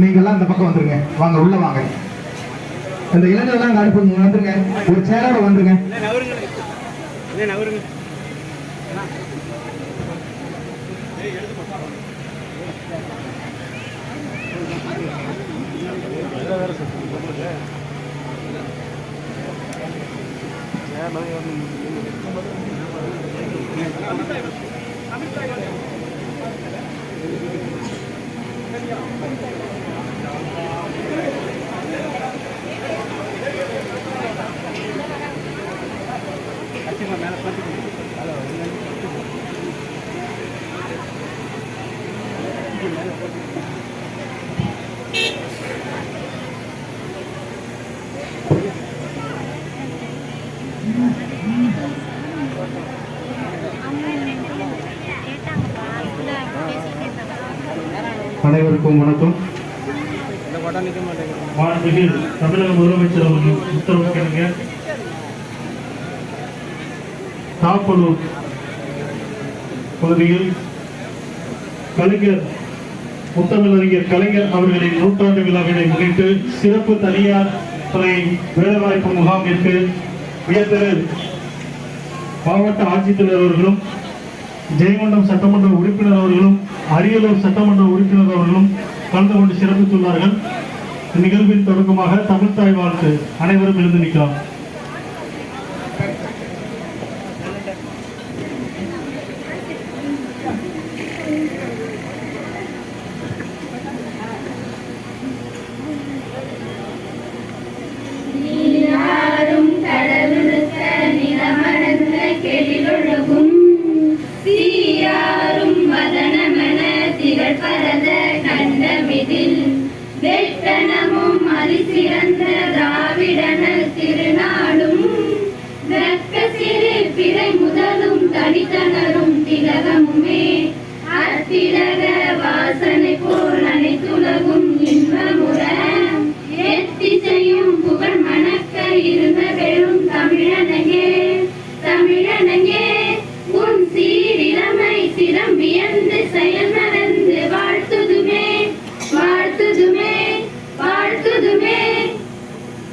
நீங்கள்லாம் இந்த பக்கம் வந்துருங்க. வாங்க உள்ள வாங்க. அந்த இளைஞர்கள்லாம் அங்க அனுப்புங்க வந்துருங்க. ஒரு சேரோட வந்துருங்க. அனைவருக்கும் வணக்கம். மாண்புமிகு தமிழக முதலமைச்சர் அவர்கள் உத்தரவிட்டிருங்க தாப்பலூர் பகுதியில் கலைஞர் முத்தமிழறிஞர் கலைஞர் அவர்களின் நூற்றாண்டு விழாவினை முன்னிட்டு சிறப்பு தனியார் துறை வேலைவாய்ப்பு முகாமிற்கு உயர்திரு மாவட்ட ஆட்சித்தலைவர் அவர்களும் ஜெயங்கொண்டம் சட்டமன்ற உறுப்பினர் அவர்களும் அரியலூர் சட்டமன்ற உறுப்பினர் அவர்களும் கலந்து கொண்டு சிறப்பித்துள்ளார்கள். இந்நிகழ்வின் தொடக்கமாக தமிழ்தாய் வாழ்த்து அனைவரும் எழுந்து நிற்கலாம். வெட்டனமும் அதிசிறந்த திராவிடனல் திருநாளும் வெக்க சிறு பிறை முதலும் தனித்தனரும் திலகமுமே. அத்திலக வாசனை போல் அனைத்துலகும் இன்பமுற எத்திசையும் புகழ் மணக்க இருந்த பெரும் தமிழனகே தமிழனகே